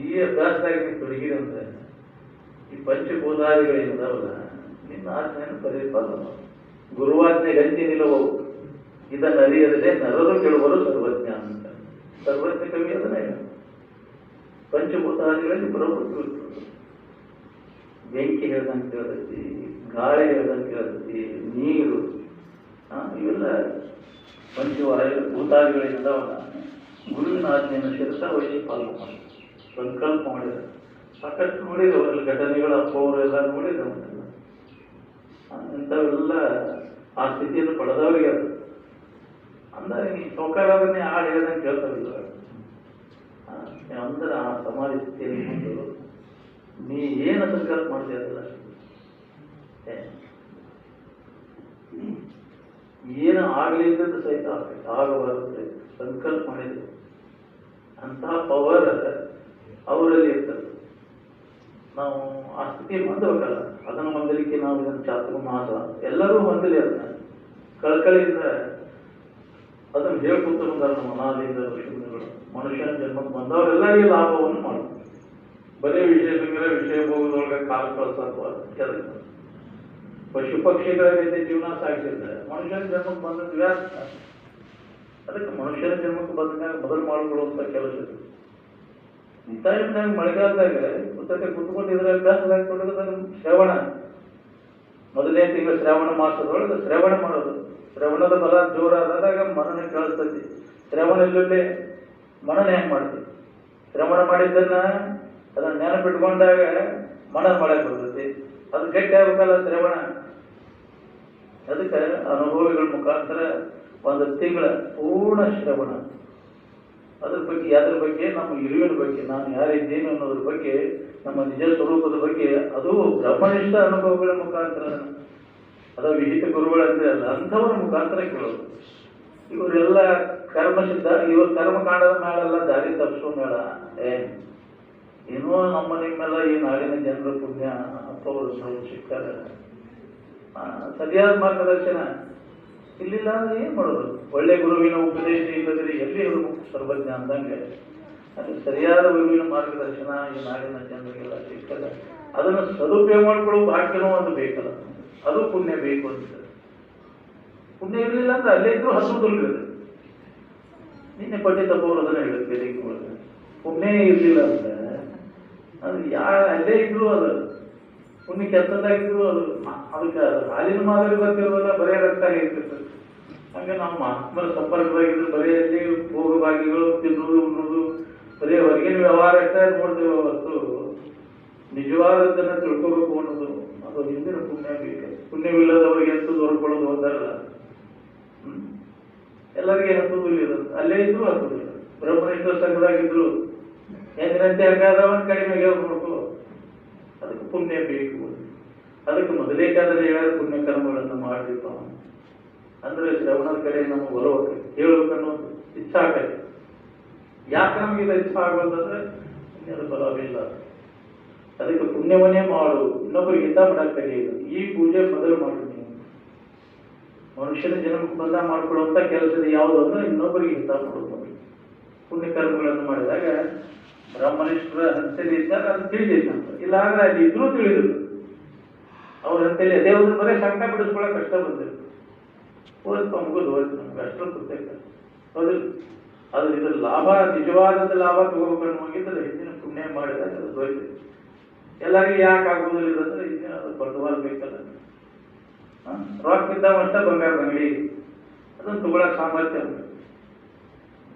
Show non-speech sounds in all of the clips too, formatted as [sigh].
ಈ ಅಭ್ಯಾಸದಾಗ ನೀವು ತೊಡಗಿರಿ ಅಂದ್ರೆ ಈ ಪಂಚಭೂತಾದಿಗಳೇನಿದಾವಲ್ಲ ನಿನ್ನ ಆಜ್ಞೆಯನ್ನು ಪರಿಪಾಲ ಮಾಡು. ಗುರುವಾಜ್ಞೆ ಗಂಜಿ ನಿಲುವು ಇದನ್ನು ಅರಿಯದೇ ನರರು ಕೇಳುವರು ಸರ್ವಜ್ಞ ಅಂತ ಸರ್ವಜ್ಞ ಕವಿ ಅದನ್ನೇ. ಪಂಚಭೂತಾದಿಗಳಲ್ಲಿ ಪ್ರವೃತ್ತಿ ಬೆಂಕಿ ಹೇಳ್ದಂಗೆ ಕೇಳ್ತೈತಿ, ಗಾಳಿ ಹೇಳ್ದಂಗೆ ಕೇಳ್ತೈತಿ, ನೀರು ಇವೆಲ್ಲ ಪಂಚವಾಯು ಭೂತಾದಿಗಳಿಂದವಲ್ಲ ಗುರುವಿನ ಆಜ್ಞೆಯನ್ನು ಶಿರಸ ವಹಿಸಿ ಪಾಲನೆ ಮಾಡಿ ಸಂಕಲ್ಪ ಮಾಡಿದ ಸಾಕಷ್ಟು ನೋಡಿದ್ರು ಅವರಲ್ಲಿ ಘಟನೆಗಳು, ಅಪ್ಪವರು ಎಲ್ಲ ನೋಡಿದ್ರು ಇಂಥವೆಲ್ಲ ಆ ಸ್ಥಿತಿಯನ್ನು ಪಡೆದವರಿಗೆ ಅದು. ಅಂದರೆ ಈ ಸೌಕಾರವನ್ನೇ ಹಾಡು ಹೇಳ್ದಂಗೆ ಕೇಳ್ತಾವಿಲ್ಲ ಅಂದರೆ ಆ ಸಮಾಧಿ ಸ್ಥಿತಿಯಲ್ಲಿ ಬಂದು, ನೀ ಏನು ಸಂಕಲ್ಪ ಮಾಡ್ತೀಯ ಅದಲ್ಲ? ಏನು ಆಗಲಿ ಅಂತ ಸಹಿತ ಆಗ್ತೈತೆ ಆಗಬಾರದು ಸಂಕಲ್ಪ ಮಾಡಿದ್ರು. ಅಂತಹ ಪವರ್ ಅವರಲ್ಲಿ ಇರ್ತದೆ. ನಾವು ಆ ಸ್ಥಿತಿ ಹೊಂದಬೇಕಲ್ಲ ಅದನ್ನು ಹೊಂದಲಿಕ್ಕೆ ನಾವು ಇದನ್ನು ಚಾತುರ್ಮಾಸ ಎಲ್ಲರೂ ಹೊಂದಲಿ ಅದನ್ನ. ಕಳಕಳಿಯಿಂದ ಅದನ್ನು ಹೇಳ್ಕೊತ ಬಂದಾರೆ ನಮ್ಮ ಅನಾದಿಯಿಂದ ಮನುಷ್ಯನ ಜನ್ಮಕ್ಕೆ ಬಂದವರೆಲ್ಲರಿಗೆ ಲಾಭವನ್ನು ಮಾಡ್ತಾರೆ. ಬರೀ ವಿಶೇಷಂದ್ರೆ ವಿಷಯ ಭೋಗದೊಳಗೆ ಕಾಲ ಕಳ್ಸತ್ವ ಅದಕ್ಕೆ ಪಶು ಪಕ್ಷಿಗಳ ರೀತಿ ಜೀವನ ಸಾಗಿಸಿದ್ರೆ ಮನುಷ್ಯನ ಜನ್ಮಕ್ಕೆ ಬಂದದ್ದು ವ್ಯಾಸ ಅದಕ್ಕೆ ಮನುಷ್ಯನ ಜನ್ಮಕ್ಕೆ ಬಂದಾಗ ಮೊದಲು ಮಾಡಿಕೊಳ್ಳುವಂತ ಕೆಲಸ ಈ ಇದ್ದಾಗ ಮಳೆಗಾಲದಾಗ ಪುಸ್ತಕ ಕುತ್ಕೊಂಡಿದ್ರೆ ಅಭ್ಯಾಸದಾಗ ತೊಡಗದ ಶ್ರವಣ. ಮೊದಲನೇ ತಿಂಗಳು ಶ್ರಾವಣ ಮಾಸದೊಳಗೆ ಶ್ರವಣ ಮಾಡೋದು. ಶ್ರವಣದ ಬಲ ಜೋರಾದಾಗ ಮನನ ಕೇಳಿಸ್ತೈತಿ ಶ್ರವಣ ಇಲ್ಲೇ ಮನನ ಹೆಂಗೆ ಮಾಡ್ತೀವಿ ಶ್ರವಣ ಮಾಡಿದ್ದನ್ನ ಅದನ್ನ ನೆನಪಿಟ್ಕೊಂಡಾಗ ಮನ ಮಾಡಕ್ ಬರ್ತೈತಿ ಅದು ಗಟ್ಟಿ ಆಗ್ಬೇಕಲ್ಲ ಶ್ರವಣ. ಅದಕ್ಕೆ ಅನುಭವಿಗಳ ಮುಖಾಂತರ ಒಂದು ತಿಂಗಳ ಪೂರ್ಣ ಶ್ರವಣ. ಅದ್ರ ಬಗ್ಗೆ ಅದ್ರ ಬಗ್ಗೆ ನಮ್ಮ ಇರುವಿನ ಬಗ್ಗೆ, ನಾನು ಯಾರಿದ್ದೇನೆ ಅನ್ನೋದ್ರ ಬಗ್ಗೆ, ನಮ್ಮ ನಿಜ ಸ್ವರೂಪದ ಬಗ್ಗೆ, ಅದು ಬ್ರಹ್ಮನಿಷ್ಠ ಅನುಭವಗಳ ಮುಖಾಂತರ. ಅದ ವಿಹಿತ ಗುರುಗಳಂತೆ ಅಲ್ಲ, ಅಂಥವರ ಮುಖಾಂತರ ಕೇಳೋದು. ಇವರೆಲ್ಲ ಕರ್ಮ ಸಿದ್ಧ, ಇವರು ಕಾಣದ ಮೇಲೆಲ್ಲ ದಾರಿ ತಪ್ಪಿಸೋ ಮೇಳ. ಏ, ಏನೋ ನಮ್ಮ ನಿಮ್ಮೆಲ್ಲ ಈ ನಾಡಿನ ಜನರ ಪುಣ್ಯ ಅಪ್ಪವರು ಸಿಗ್ತಾರೆ. ಸರಿಯಾದ ಮಾರ್ಗದರ್ಶನ. ಇಲ್ಲಿಲ್ಲ ಅಂದ್ರೆ ಏನ್ ಮಾಡೋದು? ಒಳ್ಳೆ ಗುರುವಿನ ಉಪದೇಶ ಇಲ್ಲದ್ರೆ ಎಲ್ಲಿ ಇವರು ಸರ್ವಜ್ಞ ಅಂದಂಗೆ ಅದು ಸರಿಯಾದ ಗುರುವಿನ ಮಾರ್ಗದರ್ಶನ ಈ ನಾಡಿನ ಜನರಿಗೆಲ್ಲ ಸಿಗ್ತದೆ. ಅದನ್ನು ಸದುಪಯೋಗ ಮಾಡ್ಕೊಳ್ಳೋ ಭಾಗ್ಯನೂ ಒಂದು ಬೇಕಲ್ಲ. ಅದು ಪುಣ್ಯ ಬೇಕು ಅಂತ ಪುಣ್ಯ ಇರಲಿಲ್ಲ ಅಂದ್ರೆ ಅಲ್ಲೇ ಇದ್ರು ಹಸು ದುರ್ಗದೆ ನಿನ್ನೆ ಪಂಡಿತ ಅವರು ಅದನ್ನ ಒಳಗೆ. ಪುಣ್ಯ ಇರಲಿಲ್ಲ ಅಂದ್ರೆ ಅದು ಯಾ ಅಲ್ಲೇ ಇದ್ರು ಅದು. ಪುಣ್ಯ ಕೆಟ್ಟದಾಗಿದ್ರು ಅದು ಅದಕ್ಕೆ ಅದು ಹಾಲಿನ ಮಾದರಿ ಬರ್ತಿರೋದಲ್ಲ ಬರೇ ರಕ್ತ ಹೇಳ್ತಿರ್ತದೆ ಹಂಗೆ ನಮ್ಮ ಆತ್ಮರ ಸಂಪರ್ಕದಾಗಿದ್ದು ಬರೀ ಅಲ್ಲಿ ಭೋಗಭಾಗಿಗಳು ತಿನ್ನೋದು ಉಣ್ಣೋದು ಬರೀ ಹೊರಗಿನ ವ್ಯವಹಾರ ನೋಡ್ತೇವೆ ಹೊರತು ನಿಜವಾದದ್ದನ್ನ ತಿಳ್ಕೋಬೇಕು ಅನ್ನೋದು. ಅದು ಹಿಂದಿನ ಪುಣ್ಯ ಬೇಕು ಪುಣ್ಯವಿಲ್ಲದವರಿಗೆ ಎಂತೂ ದೊರಕೊಳ್ಳೋದು ಹ್ಮ್. ಎಲ್ಲರಿಗೆ ಹತ್ತುದು ಇಲ್ಲ ಅಲ್ಲೇ ಇದ್ರು ಹತ್ತುದಿಲ್ಲ ಬ್ರಹ್ಮನಿಷ್ಠ ಸಂಘದಾಗಿದ್ರು ಎಂದಿನಂತೆ ಹಂಗಾದವನ್ ಕಡಿಮೆ ನೋಡ್ಕೋ. ಅದಕ್ಕೆ ಪುಣ್ಯ ಬೇಕು. ಅದಕ್ಕೆ ಮೊದಲೇಕಾದರೆ ಯಾರು ಪುಣ್ಯ ಕರ್ಮಗಳನ್ನು ಮಾಡಬೇಕು ಅಂದ್ರೆ ಶ್ರವಣದ ಕಡೆ ನಮಗೆ ಒಲವಕ್ಕೆ ಅನ್ನೋ ಇಚ್ಛಾ ಆಗತ್ತೆ ಯಾಕೆ ನಮ್ಗೆ ಇದು ಇಚ್ಛಾ ಆಗೋದಂದ್ರೆ ಪುಣ್ಯದ ಬರೋದಿಲ್ಲ ಅದಕ್ಕೆ ಪುಣ್ಯವನ್ನೇ ಮಾಡು. ಇನ್ನೊಬ್ಬರಿಗೆ ಹಿತ ಮಾಡಕ್ಕೆ ಕಲಿಯೋದು ಈ ಪೂಜೆ ಮೊದಲು ಮಾಡು ನೀವು. ಮನುಷ್ಯನ ಜನ್ಮಕ್ಕೆ ಬಂದ ಮಾಡ್ಕೊಳ್ಳುವಂತ ಕೆಲಸದ ಯಾವುದು ಅಂದ್ರೆ ಇನ್ನೊಬ್ಬರಿಗೆ ಹಿತ ಮಾಡೋದು ಮೊದಲು. ಪುಣ್ಯ ಕರ್ಮಗಳನ್ನು ಮಾಡಿದಾಗ ಬ್ರಹ್ಮನಿಷ್ಠರ ಹಂತಲ್ಲಿ ಇದ್ದಾಗ ಅದು ತಿಳಿದಿಲ್ಲ. ಇಲ್ಲ ಅಂದ್ರೆ ಅಲ್ಲಿ ಇದ್ರೂ ತಿಳಿದಿಲ್ಲ. ಅವ್ರ ಹಂತಲ್ಲಿ ದೇವರು ಬರೀ ಸಂಕಟ ಬಿಡಿಸ್ಕೊಳ್ಳೋಕೆ ಕಷ್ಟ ಬಂದಿತ್ತು ಹೋಯ್ತು ಮುಗಿದು, ಹೋಯ್ತು. ನಮ್ಗೆ ಅಷ್ಟರ ಪ್ರತ್ಯೇಕ ಹೌದಿಲ್ಲ ಅದು ಇದ್ರ ಲಾಭ ನಿಜವಾದ ಲಾಭ ತಗೋಬೇಕನ್ನು ಹೋಗಿದ್ರೆ ಹಿಂದಿನ ಪುಣ್ಯ ಮಾಡಿದಾಗ ಅದು ಹೋಯ್ತು. ಎಲ್ಲರಿಗೂ ಯಾಕೆ ಆಗುವುದಿಲ್ಲ ಅಂದ್ರೆ ಹಿಂದಿನ ಅದು ಬಂಡವಾಳ ಬೇಕಲ್ಲ. ರಾಕ್ ರೊಕ್ಕ ಇದ್ದಾವ ಬಂಗಾರ ಅಂಗಡಿ. ಅದನ್ನ ತಗೊಳಕ್ ಸಾಮರ್ಥ್ಯ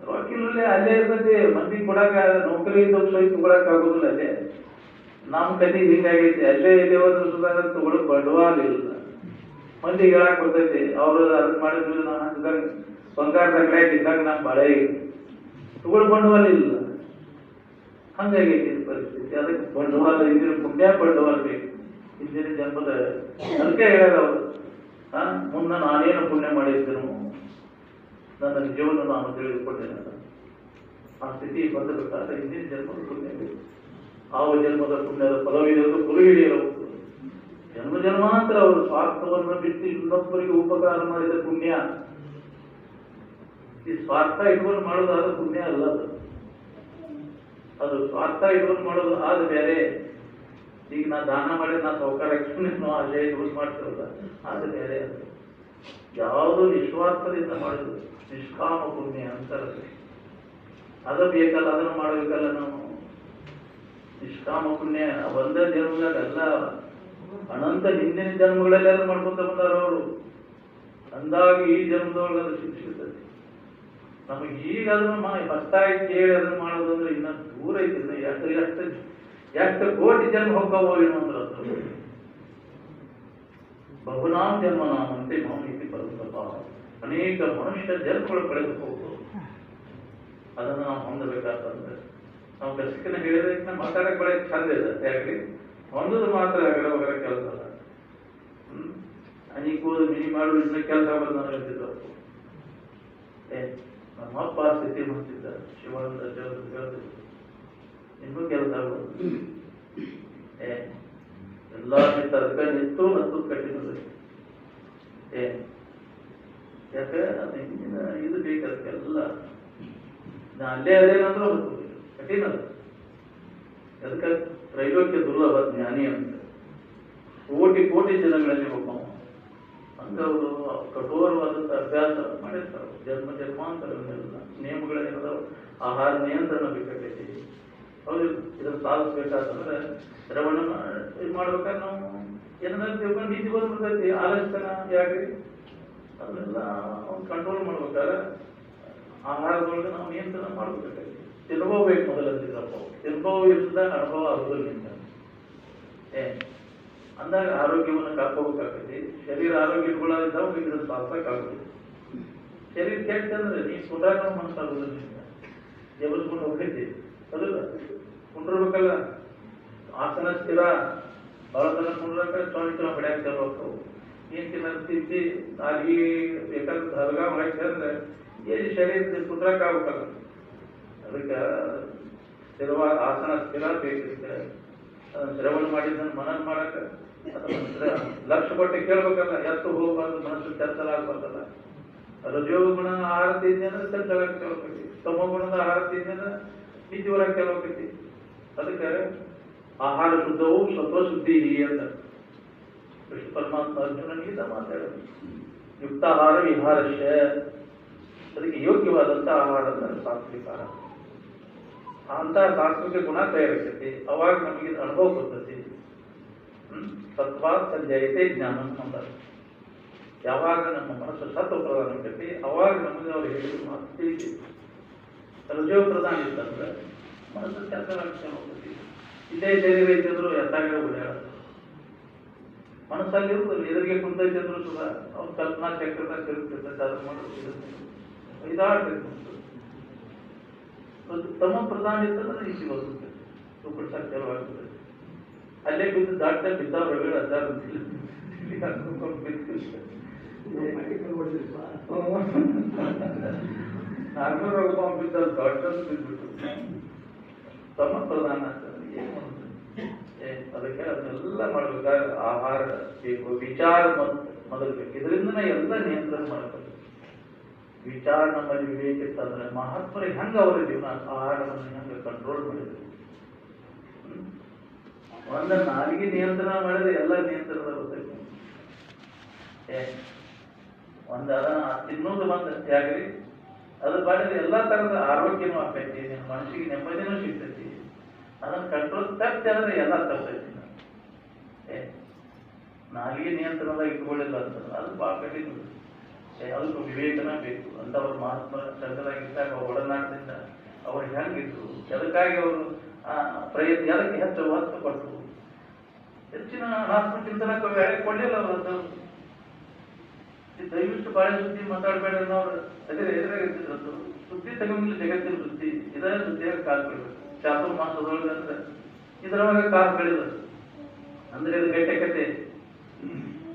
ರೊಕ್ಕ ಅಲ್ಲೇ ಇರ್ತೈತಿ ಮಂದಿ ಕೊಡಾಕ, ನೌಕರಿ ತಗೋಸೋಗಿ ತಗೊಳಕ್ ಆಗುದಿಲ್ಲ ಅಲ್ಲೇ. ನಮ್ಮ ಕತೆ ಹಿಂಗಾಗೈತಿ, ಅಲ್ಲೇ ಇಲ್ಲಿ ಹೋದ್ರೆ ಸುಧಾರ ತಗೊಳಕ್ ಬಂಡವಾಳ ಇಲ್ಲ ಮಂದಿ ಹೇಳಕ್ ಬರ್ತೈತಿ, ಅವ್ರು ಅದನ್ನ ಮಾಡಿದ್ರು ನಾನು ಬಂಗಾರ ಅಂಗಡಿಯಾಗ ಇದ್ದಾಗ ನಾನು ಬಾಳೆ ತಗೊಳ್ ಬಂಡವಾಳ ಇಲ್ಲ ಹಂಗಾಗೈತಿ ಪರಿಸ್ಥಿತಿ. ಅದಕ್ಕೆ ಬಂಡವಾಳ ಇದ್ರ ಪುಣ್ಯ ಬಂಡವಾಳ ಬೇಕು. ಹಿಂದಿನ ಜನ್ಮದ, ಅದಕ್ಕೆ ಆ? ಮುನ್ನ ನಾನೇನು ಪುಣ್ಯ ಮಾಡಿದ್ದನು ನನ್ನ ನಿಜವನ್ನು ನಾನು ತಿಳಿದುಕೊಂಡೇನೆ. ಆ ಸ್ಥಿತಿ ಬಂದಬೇಕಾದ್ರೆ ಹಿಂದಿನ ಜನ್ಮದ ಪುಣ್ಯ ಆವ ಜನ್ಮದ ಪುಣ್ಯದ ಫಲವಿರುವುದು ಗುರು ಹಿಡಿಯಬಹುದು ಜನ್ಮ ಜನ್ಮಾಂತರ ಅವರು ಸ್ವಾರ್ಥವನ್ನು ಬಿಟ್ಟು ಇನ್ನೊಬ್ಬರಿಗೆ ಉಪಕಾರ ಮಾಡಿದ ಪುಣ್ಯ. ಈ ಸ್ವಾರ್ಥ ಇಟ್ಕೊಂಡು ಮಾಡೋದಾದ ಪುಣ್ಯ ಅಲ್ಲ ಅದು. ಅದು ಸ್ವಾರ್ಥ ಇಟ್ಕೊಂಡು ಮಾಡೋದು ಆದ ಬೇರೆ ಈಗ ನಾ ದಾನ ಮಾಡಿ ನಾ ಸೌಕಾರ ನಾವು ಆಶಯ ಯೂಸ್ ಮಾಡ್ತಿರಲ್ಲ ಅದು ಬೇರೆ ಅದು. ಯಾವುದು ನಿಸ್ವಾರ್ಥದಿಂದ ಮಾಡೋದು ನಿಷ್ಕಾಮ ಪುಣ್ಯ ಅಂತಾರೆ ಅದು ಬೇಕಲ್ಲ, ಅದನ್ನು ಮಾಡಬೇಕಲ್ಲ ನಾವು. ನಿಷ್ಕಾಮ ಪುಣ್ಯ ಒಂದೇ ಜನ್ಮದಾಗ ಅನಂತ ಹಿಂದಿನ ಜನ್ಮಗಳಲ್ಲಿ ಅದು ಮಾಡ್ಕೊಂತ ಬಂದಾರ ಅವರು. ಅಂದಾಗ ಈ ಜನ್ಮದೊಳಗೆ ಅದು ಶಿಕ್ಷಿಸ್ತದೆ ನಮಗೆ ಈಗ ಅದನ್ನು ಮಾ ಹೊಸ್ತಾಗಿ ಕೇಳಿ ಅದನ್ನು ಮಾಡೋದು ಅಂದ್ರೆ ಇನ್ನ ದೂರ ಐತಿ ಎಷ್ಟು ಎಷ್ಟು ಎಷ್ಟು ಕೋಟಿ ಜನ್ಮ ಹೋಗ್ತಾವೋ ಏನೋ ಅಂದ್ರೆ ಅದು. ಬಹುನಾಂ ಜನ್ಮ ನಾನಂತೆ ಮೌನಿತಿ ಪರಂತಪ ಅನೇಕ ಮನುಷ್ಯ ಜನ್ಮಗಳು ಕಳೆದು ಹೋಗ್ಬೋದು ಅದನ್ನು ನಾವು ಹೊಂದಬೇಕಾದ್ರೆ ನಾವು ಬೆಸಕಿನ ಹೇಳಿದ್ರೆ ಮಾತಾಡಕ್ ಬಳೆ ಚಂದ ಇದೆ ಯಾಕೆ ಹೊಂದದು ಮಾತ್ರ ಆಗಲ್ಲ ಕೆಲಸ ಅಲ್ಲ. ಅನೇಕ ಮಿನಿ ಮಾಡು ಇನ್ನ ಕೆಲಸ ಬಂದು ನಾನು ಹೇಳ್ತಿದ್ರು ಏ, ನಮ್ಮ ಅಪ್ಪ ಸ್ಥಿತಿ ಮಾಡ್ತಿದ್ದ ಶಿವಾನಂದ ದೇವರು ಹೇಳ್ತಿದ್ರು ಇನ್ನೂ ಕೆಲಸ ಆಗೋದು. ಏ ಎಲ್ಲ ತರ್ಕ ನಿಂತು ಮತ್ತು ಕಠಿಣದ ಏ, ಯಾಕೆ? ಅದು ಹಿಂದಿನ ಇದು ಬೇಕಲ್ಲ ನಾ ಅಲ್ಲೇ ಅದೇನಂದ್ರೂ ಹೊತ್ತು ಕಠಿಣ ಅದು ಅದಕ್ಕೆ ತ್ರೈಲೋಕ್ಯ ದುರ್ಲಭ, ಜ್ಞಾನಿ ಅಂತ. ಕೋಟಿ ಕೋಟಿ ಜನಗಳಲ್ಲಿ ಒಬ್ಬ. ಹಂಗ ಅವರು ಕಠೋರವಾದಂಥ ಅಭ್ಯಾಸ ಮಾಡಿರ್ತಾರೆ. ಜನ್ಮ ಜನ್ಮಾಂತರಗಳೆಲ್ಲ ನಿಯಮಗಳೇನಿದ್ದಾವೆ ಆಹಾರ ನಿಯಂತ್ರಣ ಬೇಕಾಗೈತಿ. ಹೌದು, ಇದನ್ನು ಸಾಧಿಸ್ಬೇಕಾತಂದ್ರೆ ಶ್ರವಣ ಇದು ಮಾಡ್ಬೇಕಾದ್ರೆ ನಾವು ಏನಾದ್ರು ತಿಳ್ಕೊಂಡು ನೀತಿ ಬಂದ್ಬಿಡ್ತೈತಿ ಆಲೋಚನ ಯಾಕೆ ಅದನ್ನೆಲ್ಲ ಅವ್ನು ಕಂಟ್ರೋಲ್ ಮಾಡ್ಬೇಕಾದ್ರೆ ಆಹಾರದೊಳಗೆ ನಾವು ನಿಯಂತ್ರಣ ಮಾಡ್ಬೇಕಾಗೈತಿ ತಿನ್ನುವ ಮೊದಲ. ತಿನ್ನುವ ಇಲ್ಲದ ಅನುಭವ ಆಗೋದಿಲ್ಲ ಏ, ಅಂದಾಗ ಆರೋಗ್ಯವನ್ನು ಕಾಪಾಡಬೇಕಾಗ್ತೈತಿ. ಶರೀರ ಆರೋಗ್ಯ ಇಟ್ಕೊಳ್ಳೋದಿದ್ದಾವ ಇದನ್ನು ಸಾಧಿಸಕ್ಕಾಗೋದಿಲ್ಲ. ಶರೀರ ಕೆಟ್ಟಂದ್ರೆ ನೀ ಸುಧಾರ ಮನಸ್ಸಾಗೋದಿಲ್ಲ ನಿಮ್ಗೆ. ಜಬರ್ಸ್ಕೊಂಡು ಹೋಗೈತಿ ಅದಲ್ಲ ಕುಂಡ್ರಬೇಕಲ್ಲ ಆಸನ ಸ್ಥಿರ ಭಾಳ ತನ ಕುಂಡ್ರಕ ಸ್ವಾಮಿ ಚೊಣ ಹೊಡ್ಯಾಕ ಚಲೋ ಹೋಗ್ತಾವು ಏನ್ ತಿನ್ನರ್ತಿದ್ದಿ ಅಲ್ಲಿ ಬೇಕಾದ್ರೆ ಧರ್ಗ ಮಾಡಕ್ಕೆ ಅಂದ್ರೆ ಏನು ಶರೀರ ಕುಂದ್ರಕ್ ಆಗ್ಬೇಕಲ್ಲ. ಅದಕ್ಕೆ ಸ್ಥಿರವಾದ ಆಸನ ಸ್ಥಿರ ಅದನ್ನ ಶ್ರವಣ ಮಾಡಿದ್ದನ್ನು ಮನನ ಮಾಡಕ್ಕೆ ಲಕ್ಷ ಕೊಟ್ಟು ಕೇಳ್ಬೇಕಲ್ಲ, ಎತ್ತು ಹೋಗ್ಬಾರ್ದು, ಮನಸ್ಸು ಚಂಚಲ ಆಗ್ಬಾರ್ದಲ್ಲ. ರಜೋಗುಣ ಆಹಾರ ತಿಂದಿ ಅಂದ್ರೆ ಚಂಚಲ ತಮೋ ಗುಣದ ಆಹಾರ ತಿಂದಿ ಅಂದ್ರೆ ನಿಜವರಾಗಿ ಕೇಳ್ಬೇಕೈತಿ ಅದಕ್ಕೆ ಆಹಾರ ಶುದ್ಧವು ಸತ್ವ ಶುದ್ಧಿ ಅಂತ ಕೃಷ್ಣ ಪರಮಾತ್ಮ ಅರ್ಜುನನಿಗೆ ಇದ ಮಾತಾಡೋದು ಯುಕ್ತಾಹಾರ ವಿಹಾರಶ್ಯ ಅದಕ್ಕೆ ಯೋಗ್ಯವಾದಂಥ ಆಹಾರ ಅಂದ್ರೆ ಸಾತ್ವಿಕ ಆಹಾರ ಅಂತ ಸಾತ್ವಿಕ ಗುಣ ತಯಾರಿಸ್ತೈತಿ ಅವಾಗ ನಮಗೆ ಇದು ಅನುಭವ ಬರ್ತೈತಿ ಹ್ಮ್? ಸತ್ವ ಸಂಜಯತೆ ಜ್ಞಾನ ಅಂತಾರೆ ಯಾವಾಗ ನಮ್ಮ ಮನಸ್ಸು ಸತ್ವ ಪ್ರಧಾನ ಆಕೈತಿ ಅವಾಗ ನಮಗೆ ಅವ್ರು ಹೇಳಿದ ಮಾತು ರಜೋ ಪ್ರಧಾನ ಇತ್ತಂದ್ರೆ ಮನಸ್ಸು ಚಂದವಾಗಿ ಹೋಗ್ತೈತಿ ಇದೇ ಶರೀರ ಐತಿದ್ರು ಎತ್ತಾಗ ಓಡಾಡ ಮನಸ್ಸಲ್ಲಿ ಎದುರಿಗೆ ಕುಂತೈತಿ ಅಂದ್ರು ಸುದ ಅವ್ರ ಕಲ್ಪನಾ ಚಕ್ರದ ತಿರುಗ್ತಿರ್ತೈತೆ ಅದನ್ನ ಮಾಡೋದು ಇದಾಡ್ಬೇಕು ತಮ್ಮ ಪ್ರಧಾನ ಇತ್ತಂದ್ರೆ ಈ ಶಿವ ಕೆಲವಾಗ್ತದೆ ಅಲ್ಲೇ ಬಿದ್ದು ದಾಟ ಬಿದ್ದ ಹೊರಗಡೆ ಅದಾರ ನಾಲ್ಕೂರ [laughs] ಒಬ್ಬ ಬಿದ್ದ ದೊಡ್ಡ ಬಿದ್ಬಿಟ್ಟು ತಮ್ಮ ಪ್ರಧಾನ ಏನು ಅದಕ್ಕೆ ಅದನ್ನೆಲ್ಲ ಮಾಡ್ಬೇಕಾದ್ರೆ ಆಹಾರ, ಬೇಕು, ವಿಚಾರ ಮೊದ್- ಮೊದಲು ಬೇಕು ಇದರಿಂದನೇ ಎಲ್ಲ ನಿಯಂತ್ರಣ ಮಾಡಬೇಕು ವಿಚಾರ ನಮ್ಮಲ್ಲಿ ವಿವೇಕ ಇತ್ತಂದ್ರೆ ಮಹಾತ್ಮರು ಹೆಂಗೆ ಅವರ ಜೀವನ, ಆಹಾರವನ್ನು ಹೆಂಗೆ ಕಂಟ್ರೋಲ್ ಮಾಡಿದ್ರು? ಒಂದ ನಾಲಿಗೆ ನಿಯಂತ್ರಣ ಮಾಡಿದ್ರೆ ಎಲ್ಲ ನಿಯಂತ್ರಣ ಬರ್ತೈತೆ ಒಂದ ತಿನ್ನೋದು ಬಂದ ಯಾಕ್ರಿ ಅದು ಮಾಡಿದ್ರೆ ಎಲ್ಲಾ ತರದ ಆರೋಗ್ಯನೂ ಆಗ್ತೈತಿ, ನಿಮ್ ಮನಸ್ಸಿಗೆ ನೆಮ್ಮದಿನೂ ಸಿಗ್ತೈತಿ. ಅದನ್ನ ಕಂಟ್ರೋಲ್ ತಪ್ಪಿ ಅಂದ್ರೆ ಎಲ್ಲ ತಪ್ಪೈತಿ ನಾಲಿಗೆ ನಿಯಂತ್ರಣದಾಗ ಇಟ್ಕೊಳ್ಳಿಲ್ಲ ಅಂತಂದ್ರೆ ಅದು ಭಾಳ ಕಠಿಣ ಅದಕ್ಕೂ ವಿವೇಕನ ಬೇಕು. ಅಂತ ಅವ್ರ ಮಹಾತ್ಮ ಚಂದ್ರಾಗಿದ್ದಾಗ ಅವ್ರ ಅವ್ರು ಹೆಂಗಿದ್ರು, ಎದಕ್ಕಾಗಿ ಅವರು ಪ್ರಯತ್ನ, ಎದಕ್ಕೆ ಹೆಚ್ಚು ಒತ್ತು ಕೊಟ್ಟರು? ಹೆಚ್ಚಿನ ಆತ್ಮ ಚಿಂತನೆ ವೇಳೆ ಕೊಡಲಿಲ್ಲ ಅವರು ದಯವಿಟ್ಟು ಬಾಳೆ ಸುದ್ದಿ ಮಾತಾಡಬೇಡ ಅವ್ರು ಅದೇ ಎದುರಾಗ ಇರ್ತಿದ್ರು ಸುದ್ದಿ ತಗೊಂಡ್ಲಿ ಜಗತ್ತಿನ ಸುದ್ದಿ ಇದೇ ಸುದ್ದಿಯಾಗ ಕಾಲ್ ಬೆಳಿಬೇಕು ಚಾತುರ್ ಮಾಸದೊಳಗೆ ಅಂದ್ರೆ ಇದರೊಳಗೆ ಕಾಲ್ ಬೆಳೆದ ಅಂದ್ರೆ ಇದು ಗಟ್ಟೆ ಕತೆ.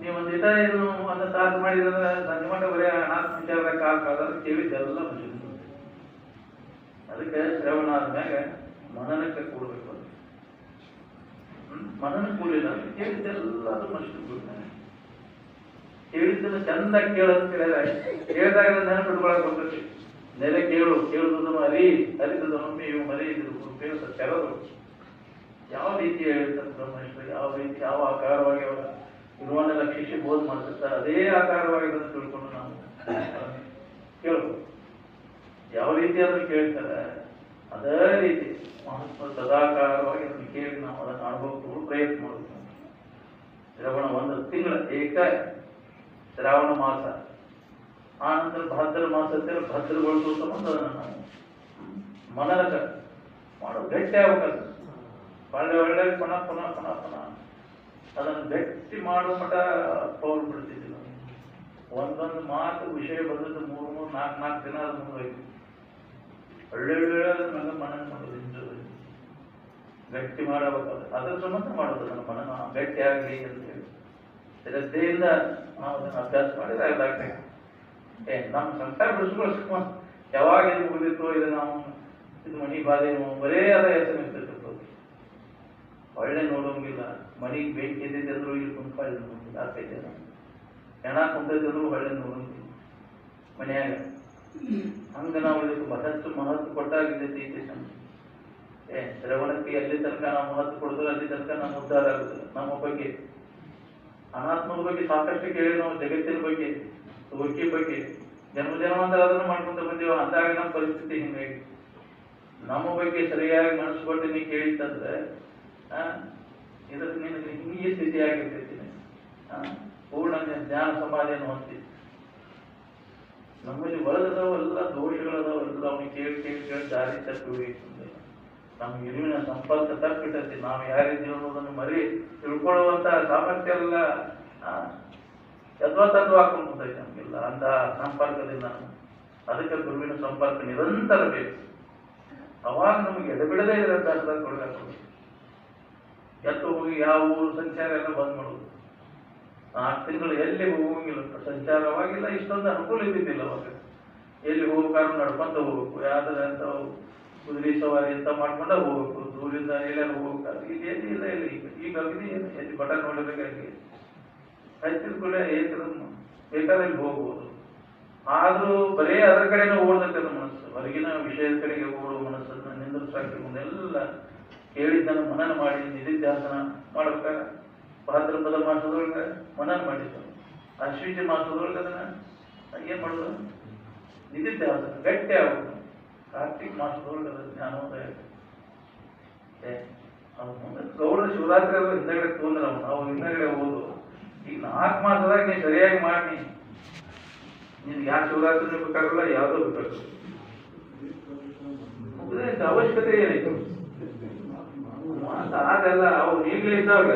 ನೀವು ಒಂದು ಏನು ಒಂದು ಸಾಧನೆ ಮಾಡಿದ್ರೆ ನನ್ನ ಮಟ್ಟ ಬರೀ ಅನಾಥ ವಿಚಾರದ ಕಾಲ್ ಕಳೆದ್ರೆ ಕೇಳಿದ್ದೆಲ್ಲ ಮುಗಿದು ಅದಕ್ಕೆ ಶ್ರವಣ ಆದ್ಮ್ಯಾಗ ಮನನಕ್ಕೆ ಕೂಡಬೇಕು? ಮನನ ಕೂಡಿಲ್ಲ ಕೇಳಿದ್ದೆಲ್ಲ ಅದು ಮನುಷ್ಯನ ಬಿಡ್ತಾನೆ ಹೇಳಿದ್ದನ್ನು ಚಂದ ಕೇಳಂತ ಹೇಳಿದಾಗ ಕೇಳಿದಾಗ ನೆನಪು ಇಟ್ಕೊಳಕ್ ಬರ್ತೈತಿ ನೆಲೆ ಕೇಳು ಕೇಳುವುದನ್ನು ಅರಿ ಮಮ್ಮಿ ಇವು ಇದ್ರು ಉಪಯೋಗ ತೆರೆದು. ಯಾವ ರೀತಿ ಹೇಳಿರ್ತಾರೆ ಮಹೇಶ್ವರ ಯಾವ ರೀತಿ, ಯಾವ ಆಕಾರವಾಗಿ ಅವರ ಗುರುವನ್ನ ಲಕ್ಷಿಸಿ ಬೋಧ ಮಾಡ್ತಿರ್ತಾರೆ, ಅದೇ ಆಕಾರವಾಗಿ ಅದನ್ನು ತಿಳ್ಕೊಂಡು ನಾವು ಕೇಳ್ಬೋದು. ಯಾವ ರೀತಿ ಅದನ್ನು ಕೇಳ್ತಾರೆ, ಅದೇ ರೀತಿ ಮಹತ್ವ ಸದಾಕಾರವಾಗಿ ಅದನ್ನು ಕೇಳಿ ನಾವು ಅದನ್ನು ಅನುಭವಿಸಲು ಪ್ರಯತ್ನ ಮಾಡ್ತೀವಿ. ಶ್ರವಣ ಒಂದು ತಿಂಗಳ ಏಕ ಶ್ರಾವಣ ಮಾಸ. ಆನಂತರ ಭಾದ್ರ ಮಾಸ ಅಂತೇಳಿ ಭದ್ರಗೊಳಿಸುವ ಸಂಬಂಧ ಅದನ್ನು ನಾವು ಮನರಕ ಮಾಡೋ ಗಟ್ಟಿ ಆಗ್ಬೇಕಲ್ಲ ಒಳ್ಳೆ ಒಳ್ಳೆ ಪುನಃ ಪುನಃ ಪುನಃ ಪುನಃ ಅದನ್ನು ಗಟ್ಟಿ ಮಾಡೋ ಮಠ ಪೌರ್ ಬಿಡ್ತಿದ್ವಿ ನಾವು ಒಂದೊಂದು ಮಾತು ವಿಷಯ ಬಂದದ್ದು ಮೂರು ಮೂರು ನಾಲ್ಕು ನಾಲ್ಕು ದಿನ ಅದು ಮುಂದೋಯ್ತು ಒಳ್ಳೆ ಒಳ್ಳೆ ನನ್ನ ಮನನ ಮಾಡೋದು ಹಿಂದೆ ಗಟ್ಟಿ ಮಾಡಬೇಕಾದ್ರೆ ಅದರ ಸಂಬಂಧ ಮಾಡೋದು ನನ್ನ ಮನನ ಗಟ್ಟಿ ಆಗಲಿ ಅಂತ ಹೇಳಿ. ಶ್ರದ್ಧೆಯಿಂದ ನಾವು ಅದನ್ನು ಅಭ್ಯಾಸ ಮಾಡಿದ್ರೆ ಅದಾಗ್ತದೆ ನಮ್ಮ ಸಂಸಾರ ಬಿಡಿಸ್ಕೊಳ್ಳೋ ಯಾವಾಗ ಇದು ಮುಗಿದಿತ್ತು, ಇದು ನಾವು, ಇದು ಮನಿ ಬಾಧೆ ಬರೇ ಅದ ಹೆಸರು ಇರ್ತೈತೆ ಒಳ್ಳೆ ನೋಡೋಂಗಿಲ್ಲ. ಮನಿಗೆ ಬೆಂಕಿ ಎದ್ದಿದೆ ಅಂದ್ರೂ ಇಲ್ಲಿ ಕುಂತ್ಕೊಳ್ಳಿ ನೋಡೋಂಗಿಲ್ಲ ಆಗ್ತೈತೆ ಹೆಣ ಕುಂತೈತೆ ಅಂದ್ರೂ ಒಳ್ಳೆ ನೋಡೋಂಗಿಲ್ಲ. ಮನ್ಯಾಗ. ಹಂಗೆ ನಾವು ಇದಕ್ಕೆ ಬಹಳಷ್ಟು ಮಹತ್ವ ಕೊಟ್ಟಾಗಿದ್ದೈತಿ ಈ ಏ, ಶ್ರವಣಕ್ಕೆ ಎಲ್ಲಿ ತನಕ ನಾವು ಮಹತ್ವ ಕೊಡಿದ್ರೆ ಅಲ್ಲಿ ತನಕ ನಮ್ಮ ಉದ್ಧಾರ ಆಗುದಿಲ್ಲ ನಮ್ಮ ಬಗ್ಗೆ ಅನಾತ್ಮದ ಬಗ್ಗೆ ಸಾಕಷ್ಟು ಕೇಳಿ ನಾವು ಜಗತ್ತಿನ ಬಗ್ಗೆ ಹುಡುಕಿ ಬಗ್ಗೆ. ಜನ್ಮ ಜನ್ಮಾಂತರ ಅದನ್ನು ಮಾಡ್ಕೊಂತ ಬಂದೀವ ಅಂದಾಗ ನಮ್ಮ ಪರಿಸ್ಥಿತಿ ಹಿಂಗಾಗಿ ನಮ್ಮ ಬಗ್ಗೆ ಸರಿಯಾಗಿ ಮನಸ್ಸು ಕೊಟ್ಟು ನೀ ಕೇಳಿತ್ತಂದ್ರೆ ಇದ್ರ ನಿನಗೆ ಹಿಂಗೆ ಸ್ಥಿತಿ ಆಗಿರ್ತೈತಿ ಪೂರ್ಣ ಜ್ಞಾನ ಸಮಾಧಿಯನ್ನು ಹೊಂದಿ ನಮ್ಮಲ್ಲಿ ಒಳಗದವೆಲ್ಲ ದೋಷಗಳದವೆಲ್ಲ ಅವನಿಗೆ ಕೇಳಿ ಕೇಳಿ ಕೇಳಿ ದಾರಿ ತಪ್ಪಿ ಹೋಗಿತ್ತು ನಮ್ಮ ಇರುವಿನ ಸಂಪರ್ಕ ತಪ್ಪಿಟ್ಟತಿ ನಾವು ಯಾರಿದ್ದೀವಿ ಅನ್ನೋದನ್ನು ಮರಿ ತಿಳ್ಕೊಳ್ಳುವಂತ ಸಾಮರ್ಥ್ಯ ಎಲ್ಲ ಕೂತೈತೆ ನಮಗೆಲ್ಲ. ಅಂತಹ ಸಂಪರ್ಕದಿಂದ ಅದಕ್ಕೆ ಗುರುವಿನ ಸಂಪರ್ಕ ನಿರಂತರ ಬೇಕು. ಅವಾಗ ನಮಗೆ ಎಡೆಬಿಡದೇ ಇರೋಂಥ ಅರ್ಥ ಕೊಡಬೇಕು. ಎತ್ತು ಹೋಗಿ ಯಾವ ಊರು ಸಂಚಾರ ಎಲ್ಲ ಬಂದ್ ಮಾಡೋದು. ನಾಲ್ಕು ತಿಂಗಳು ಎಲ್ಲಿ ಹೋಗಂಗಿಲ್ಲ. ಸಂಚಾರವಾಗಿಲ್ಲ, ಇಷ್ಟೊಂದು ಅನುಕೂಲ ಇದ್ದಿದ್ದಿಲ್ಲ ಅವಾಗ. ಎಲ್ಲಿ ಹೋಗ್ಬೇಕಾದ್ರೂ ನಡ್ಕೊಂತ ಹೋಗ್ಬೇಕು. ಯಾವ್ದಾರ ಅಂತ ಕುದುರೆ ಸವಾರಿ ಅಂತ ಮಾಡ್ಕೊಂಡ ಹೋಗ್ಬೇಕು. ದೂರಿಂದ ಎಲ್ಲಾರು ಹೋಗ್ಬೇಕು ಅದು ಎಲ್ಲಿ ಇಲ್ಲ ಇಲ್ಲ. ಈಗ ಈಗ ಏನು? ಬಟನ್ ನೋಡಬೇಕಾಗಿ? ಹೆಚ್ಚಿನ ಕೂಡ ಏಕದ ಬೇಕಾದಲ್ಲಿ ಹೋಗ್ಬೋದು. ಆದ್ರೂ ಬರೇ ಅದರ ಕಡೆನೂ ಓಡ್ದಕ್ಕೆ ಮನಸ್ಸು. ಹೊರಗಿನ ವಿಷಯದ ಕಡೆಗೆ ಓಡುವ ಮನಸ್ಸನ್ನು ನಿಂದ್ರಿಸಾಕಿ ಮುಂದೆಲ್ಲ ಕೇಳಿದ್ದನ್ನು ಮನನ ಮಾಡಿ, ನಿಧಿಧ್ಯಾಸನ ಮಾಡ್ಬೇಕಾರ ಭಾದ್ರಪದ ಮಾಸದೊಳಗೆ ಮನನ ಮಾಡಿದ್ದು ಅಶ್ವಿಜ ಮಾಸದೊಳಗೆ ಅದನ್ನ ಏನ್ ಮಾಡೋದು? ನಿಧಿಧ್ಯಾಸನ, ಗಟ್ಟಿ ಆಗೋದು. ಕಾರ್ತಿಕ್ ಮಾಸದೊಳಗೆ ಜ್ಞಾನೋದಯ ಅವ್ನು ಗೌಡ ಶಿವರಾತ್ರಿ ಹಿಂದಗಡೆ ತೊಂದ್ರೆ ಅವನು. ಅವ್ನು ಹಿಂದಗಡೆ ಓದು. ಈಗ ನಾಲ್ಕು ಮಾಸದಾಗ ನೀ ಸರಿಯಾಗಿ ಮಾಡಿ ನಿನ್ಗೆ ಯಾವ ಶಿವರಾತ್ರಿ ಬೇಕಾಗಲ್ಲ ಯಾವುದೋ ಬೇಕಾಗಲ್ಲ ಅವಶ್ಯಕತೆ ಏನೈತೆ ಮಾತು ಅದೆಲ್ಲ ಅವು ಈಗಲೇ ಇದ್ದಾವಾಗ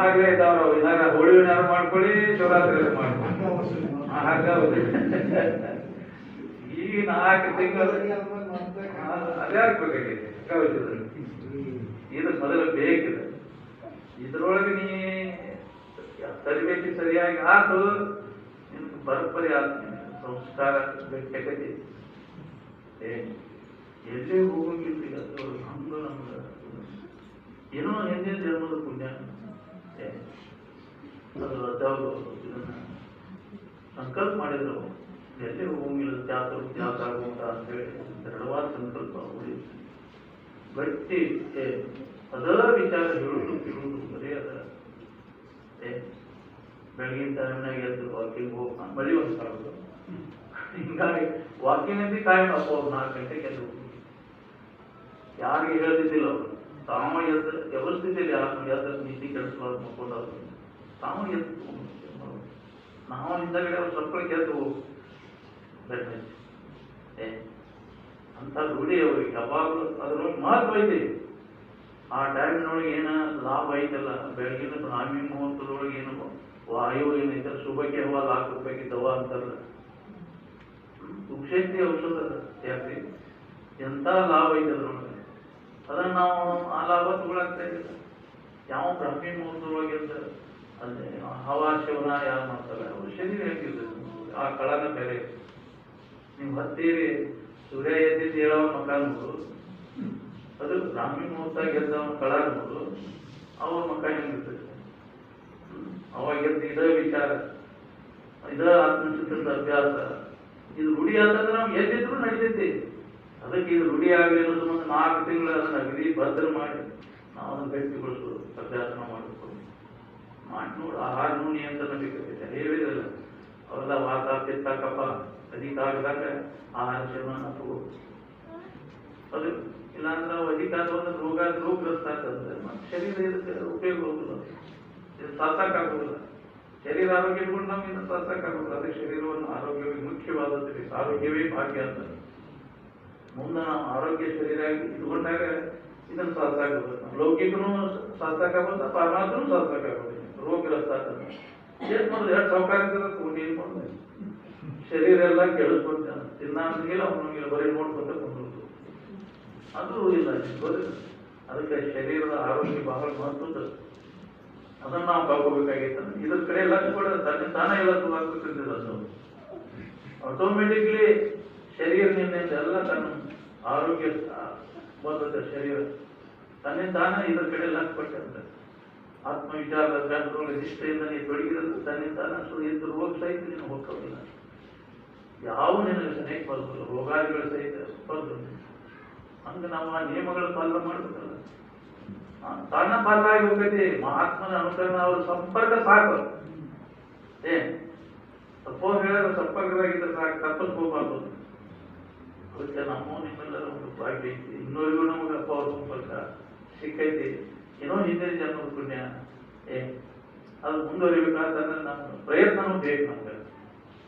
ಆಗಲೇ ಇದ್ದಾವ್ರ ಅವ್ರು. ಇದಾಗ ಹೋಳಿ ಮಾಡ್ಕೊಳ್ಳಿ, ಶಿವರಾತ್ರಿ ಮಾಡ್ಕೊಳ್ಳಿ. ಹಾಗ ಈಗ ನಾಲ್ಕು ತಿಂಗಳು ಅದೇ ಆಗ್ಬೇಕಾಗೈತೆ ಕವಚದಲ್ಲಿ ಇದು ಮೊದಲು ಬೇಕಿದೆ. ಇದರೊಳಗೆ ನೀ ತರಬೇತಿ ಸರಿಯಾಗಿ ಆತು ನಿನ್ಗೆ ಬರಪರಿ ನಿನಗೆ ಸಂಸ್ಕಾರ ಏ, ಎಲ್ಲೇ ಹೋಗಂಗಿಲ್ಲ ನಮ್ಗೆ ಏನೋ ಹಿಂದಿನ ಜನ್ಮದ ಪುಣ್ಯ? ಅದು ಸಂಕಲ್ಪ ಮಾಡಿದ್ರು. ಎಲ್ಲಿ ಹೋಗಂಗಿಲ್ಲ ಜಾತ್ರೆ ತ್ಯಾಗ ಅಂತ ಅಂತೇಳಿ ದೃಢವಾದ ಸಂಕಲ್ಪ ಉಳಿಯುತ್ತೆ ಗಟ್ಟಿ ಏ ಅದ ವಿಚಾರ ಹೇಳುವುದು ಕೇಳುವುದು ಬರೀ ಅದ ಬೆಳಗಿನ ಟೈಮ್ನಾಗ ಎದ್ದು ವಾಕಿಂಗ್ ಹೋಗ ಬರೀ ಒಂದು ಸಾಕು ಹಿಂಗಾಗಿ ವಾಕಿಂಗ್ ಅಂತ ಕಾಯಂ ಅಪ್ಪ ಅವ್ರು ನಾಲ್ಕು ಗಂಟೆಗೆ ಎದ್ದು ಯಾರಿಗೆ ಹೇಳ್ತಿದ್ದಿಲ್ಲ ಅವರು. ತಾವ ಎದ್ದು ವ್ಯವಸ್ಥಿತಿಯಲ್ಲಿ ಯಾರು ಎದ್ದು ನೀತಿ ಕೆಡಿಸ್ಬಾರ್ದು ಮಕ್ಕೊಂಡವ್ರು ತಾವು ಎದ್ದು. ನಾವು ಹಿಂದಗಡೆ ಅವ್ರು ಸ್ವಲ್ಪ ಎದ್ದು. ಏ ಅಂತ ದುಡಿ ಅವ್ರಿಗೆ ಯಾವಾಗಲೂ ಅದ್ರೊಳಗೆ ಮಹತ್ವ ಐತಿ. ಆ ಟೈಮ್ನೊಳಗೆ ಏನ ಲಾಭ ಐತಲ್ಲ, ಬೆಳಗಿನ ಬ್ರಾಹ್ಮಿ ಮುಹೂರ್ತದೊಳಗೆ ಏನು ವಾಯು ಏನೈತಲ್ಲ, ಶುಭಕ್ಕೆ ಹವ ಲಾಕ್ ರೂಪಾಯಿ ಅಂತಲ್ಲ. ಉಪಶಕ್ತಿ ಔಷಧ ಯಾಕೆ ಎಂಥ ಲಾಭ ಐತೆ ಅದ್ರೊಳಗೆ? ಅದನ್ನ ನಾವು ಆ ಲಾಭ ತಗೊಳಕ್ತಾ ಇಲ್ಲ ಯಾವ ಬ್ರಾಹ್ಮಿ ಮುಹೂರ್ತದೊಳಗೆ ಅಂತ ಅಲ್ಲಿ ಹವಾ ಶಿವನ ಯಾರು ಮಾಡ್ತಾರೆ? ಅವರು ಶರೀರ ಹೇಗಿರ್ತದೆ? ಆ ಕಳನ ಬೇರೆ ನೀವು ಹತ್ತೀರಿ, ಸೂರ್ಯ ಎದ್ದಿದ್ದು ಹೇಳೋ ಮಕ್ಕ ನೋಡು ಅದು ಬ್ರಾಹ್ಮಿ ಮುಹೂರ್ತ ಗೆದ್ದವನ ಕಳ ನೋಡು ಅವ್ರ ಮಕ್ಕ ಹೆಂಗಿರ್ತದೆ ಅವಾಗ ಇದೇ ವಿಚಾರ. ಇದ ಆತ್ಮಚಿತ್ರದ ಅಭ್ಯಾಸ. ಇದು ರೂಢಿ ಅಂತಂದ್ರೆ ನಾವು ಎದ್ದಿದ್ರು ನಡೀತೈತಿ. ಅದಕ್ಕೆ ಇದು ರೂಢಿ ಆಗಲಿ ಅನ್ನೋದು ಒಂದು ನಾಲ್ಕು ತಿಂಗಳು ಅಗದಿ ಭದ್ರ ಮಾಡಿ ನಾವು ಅದನ್ನ ಗಟ್ಟಿಗೊಳಿಸೋದು ಅಭ್ಯಾಸ ಮಾಡಿಕೊಂಡು ಮಾಡಿ ನೋಡು, ಆಹಾರ ನಿಯಂತ್ರಣ ಬೇಕಾಗಿದೆ ಹೇಳಿದ್ರಲ್ಲ ಅವೆಲ್ಲ ವಾತ ಪಿತ್ತ ಕಫ ಅಧಿಕ ಆಗದಾಗ ಆಹಾರ ಸೇವನ ತಗೋಬೇಕು ಅದು ಇಲ್ಲಾಂದ್ರೆ ನಾವು ಅಧಿಕ ಆದ್ರೆ ರೋಗ ರೋಗಗ್ರಸ್ತ ಆಗ್ತದೆ ಮತ್ತೆ ಶರೀರ ಇದಕ್ಕೆ ಉಪಯೋಗ ಹೋಗುದಿಲ್ಲ ಇದು ಸಾಕಾಗೋದಿಲ್ಲ ಶರೀರ ಆರೋಗ್ಯ ಇಟ್ಕೊಂಡು ನಾವು ಇನ್ನು ಸಾಕಾಗೋದಿಲ್ಲ ಅದೇ ಶರೀರವನ್ನು ಆರೋಗ್ಯವೇ ಮುಖ್ಯವಾದದ್ದು ಬೇಕು. ಆರೋಗ್ಯವೇ ಭಾಗ್ಯ ಅಂತ ಮುಂದೆ ನಾವು ಆರೋಗ್ಯ ಶರೀರ ಆಗಿ ಇಟ್ಕೊಂಡಾಗ ಇದನ್ನು ಸಾಕಾಗೋದು ಲೌಕಿಕನು ಸಾಕಾಗೋದು ಪರಮಾತ್ಮನು ಸಾಕಾಗೋದು ರೋಗಗ್ರಸ್ತ ಆಗ್ತದೆ ಏನ್ ಮಾಡೋದು? ಎರಡು ಸಾವುಕಾರ ತಗೊಂಡು ಶರೀರ ಎಲ್ಲ ಕೆಡಿಸ್ಕೊಳ್ತಾನೆ ತಿನ್ನಿಲ್ಲ ಅವನಿಗೆ ಬರೀ ನೋಡ್ಕೊಂತ ಕುಂದ್ರದು. ಅದು ಇಲ್ಲ ಅದಕ್ಕೆ ಶರೀರದ ಆರೋಗ್ಯ ಬಹಳ ಮಹತ್ವದ ಅದನ್ನ ನಾವು ಕಾಕೋಬೇಕಾಗಿತ್ತು. ಇದ್ರ ಕಡೆ ಎಲ್ಲ ಕೂಡ ತನ್ನ ತಾನೇ ಎಲ್ಲ ಆಗ್ಬೇಕಂತಿಲ್ಲ ಅದು. ಆಟೋಮೆಟಿಕ್ಲಿ ಶರೀರ ಎಲ್ಲ ತನ್ನ ಆರೋಗ್ಯ ಬಂದ ಶರೀರ. ತನ್ನ ತಾನೇ ಇದ್ರ ಕಡೆ ಲಕ್ಷ್ಯ ಕೊಟ್ಟಂತೆ ಆತ್ಮವಿಚಾರದ ಜನರೊಳಗೆ ನಿಷ್ಠೆಯಿಂದ ನೀವು ತನ್ನಿಂದ ತಾನೇ ಸೊ ಇದ್ದು ರೋಗ ಸಹಿತ ನೀನು ಹೋಗ್ತಾವಿಲ್ಲ. ಯಾವ ನಿನಗೆ ಸನೇಕ ಬರೋದಿಲ್ಲ. ರೋಗಾದಿಗಳು ಸಹಿತ ಬರೋದಿಲ್ಲ. ಹಂಗ ನಾವು ಆ ನಿಯಮಗಳ ಪಾಲನೆ ಮಾಡಬೇಕಲ್ಲ. ತನ್ನ ಆಗಿ ಹೋಗೈತಿ ಮಹಾತ್ಮನ ಅನುಕರಣ ಅವ್ರ ಸಂಪರ್ಕ ಸಾಕು. ಏ, ತಪ್ಪೋ ಹೇಳಿದ್ರೆ ಸಂಪರ್ಕದಾಗಿದ್ರೆ ಸಾಕು. ತಪ್ಪಸ್ ಹೋಗ್ಬಾರ್ದು. ಅದಕ್ಕೆ ನಮ್ಮ ನಿಮ್ಮೆಲ್ಲರೂ ಒಂದು ಭಾಗ್ಯ ಐತಿ. ಇನ್ನೂರಿಗೂ ನಮಗೆ ಅಪ್ಪ ಅವ್ರ ಸಂಪರ್ಕ ಸಿಕ್ಕೈತಿ. ಏನೋ ಹಿಂದೆ ಜನ್ಮದ ಪುಣ್ಯ ಏ, ಅದು ಮುಂದುವರಿಬೇಕಾದ್ರೆ ನಮ್ಮ ಪ್ರಯತ್ನವೂ ಬೇಕು ನಮ್ಗೆ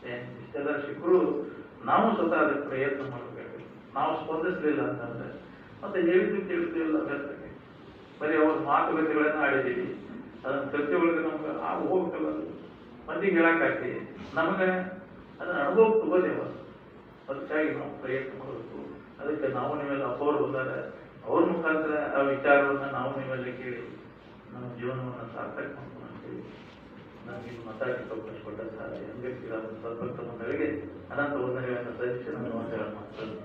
ಏ, ಇಷ್ಟೆಲ್ಲ ಶಿಕ್ರು ನಾವು ಸ್ವತಃ ಅದಕ್ಕೆ ಪ್ರಯತ್ನ ಮಾಡಬೇಕು. ನಾವು ಸ್ಪಂದಿಸಲಿಲ್ಲ ಅಂತಂದ್ರೆ, ಮತ್ತೆ ಹೇಳಿದ್ದು ತಿಳಿಸಲಿಲ್ಲ ವ್ಯರ್ಥಕ್ಕೆ ಬರೀ ಅವ್ರ ಮಾತುಕತೆಗಳನ್ನ ಆಡಿದ್ದೀವಿ. ಅದನ್ನ ಕೃತ್ಯ ಒಳಗೆ ನಮ್ಗೆ ಆ ಹೋಗ್ಬೇಕಲ್ಲ ಅದು. ಮಂದಿಗೆ ಹೇಳಕ್ಕಾಗ್ತಿ, ನಮಗೆ ಅದನ್ನ ಅನುಭವ ತಗೋದೇವ ಅದಕ್ಕಾಗಿ ನಾವು ಪ್ರಯತ್ನ ಮಾಡಬೇಕು. ಅದಕ್ಕೆ ನಾವು ನೀವೆಲ್ಲ ಅಪ್ಪವ್ರು ಬಂದಾಗ ಅವ್ರ ಮುಖಾಂತರ ಆ ವಿಚಾರವನ್ನು ನಾವು ನೀವೆಲ್ಲ ಕೇಳಿ, ನಮ್ಮ ಜೀವನವನ್ನು ಸಾರ್ಥಕ ಮಾಡ್ಕೊಂಡು ನಾನು ನನಗೆ ಇಲ್ಲಿ ಮಾತಾಡಲಿಕ್ಕೆ ಅವಕಾಶ ಕೊಟ್ಟಂತಹ ಅಂಬೇಡ್ಕರ್ ಸಂಪರ್ಕ ಮಂಡಳಿಗೆ ಅನಂತ ವಂದನೆಗಳನ್ನು ಸಲ್ಲಿಸಿ ನಾನು ಮಾತುಗಳನ್ನು ಮಾಡ್ತೇನೆ